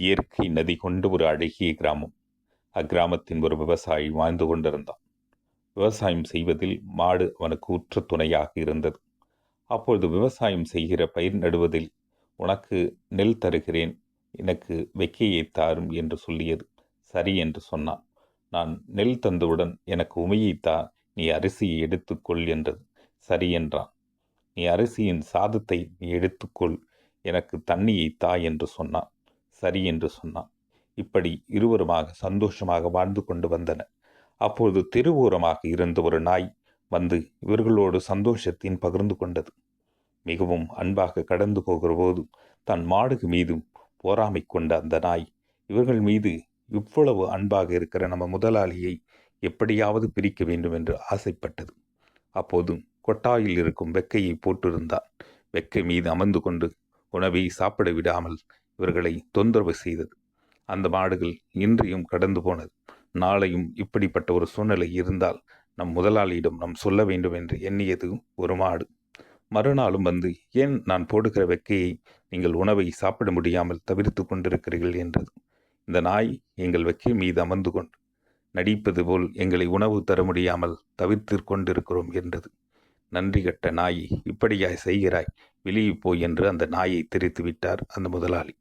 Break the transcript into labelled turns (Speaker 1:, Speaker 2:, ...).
Speaker 1: இயற்கை நதி கொண்ட ஒரு அழகிய கிராமம். அக்கிராமத்தின் ஒரு விவசாயி வாழ்ந்து கொண்டிருந்தான். விவசாயம் செய்வதில் மாடு அவனுக்கு உற்ற துணையாக இருந்தது. அப்பொழுது விவசாயம் செய்கிற பயிர் நடுவதில் உனக்கு நெல் தருகிறேன் எனக்கு வெக்கையை தாரும் என்று சொல்லியது. சரி என்று சொன்னான். நான் நெல் தந்தவுடன் எனக்கு உமையை தா நீ அரிசியை எடுத்துக்கொள் என்றது. சரி என்றான். நீ அரிசியின் சாதத்தை நீ எடுத்துக்கொள் எனக்கு தண்ணியை தா என்று சொன்னான். சரி என்று சொன்னான். இப்படி இருவருமாக சந்தோஷமாக வாழ்ந்து கொண்டு வந்தனர் அப்போது தெருவோரமாக இருந்த ஒரு நாய் வந்து இவர்களோடு சந்தோஷத்தின் பகிர்ந்து கொண்டது. மிகவும் அன்பாக கடந்து போகிற போது தன் மாடுகள் மீதும் போராமை கொண்ட அந்த நாய் இவர்கள் மீது இவ்வளவு அன்பாக இருக்கிற நம்ம முதலாளியை எப்படியாவது பிரிக்க வேண்டும் என்று ஆசைப்பட்டது. அப்போது கொட்டாயில் இருக்கும் வெக்கையை போட்டிருந்தான். வெக்கை மீது அமர்ந்து கொண்டு உணவை சாப்பிட விடாமல் இவர்களை தொந்தரவு செய்தது. அந்த மாடுகள் இன்றையும் கடந்து போனது. நாளையும் இப்படிப்பட்ட ஒரு சூழ்நிலை இருந்தால் நம் முதலாளியிடம் நாம் சொல்ல வேண்டும் என்று எண்ணியது ஒரு மாடு. மறுநாளும் வந்து ஏன் நான் போடுகிற வெக்கையை நீங்கள் உணவை சாப்பிட முடியாமல் தவிர்த்து கொண்டிருக்கிறீர்கள்? என்றது. இந்த நாய் எங்கள் வெக்கை மீது அமர்ந்து கொண்டு நடிப்பது போல் எங்களை உணவு தர முடியாமல் தவிர்த்து கொண்டிருக்கிறோம் என்றது. நன்றி கட்ட நாய் இப்படியாய் செய்கிறாய் வெளியே போய் என்று அந்த நாயை தெரித்து விட்டார் அந்த முதலாளி.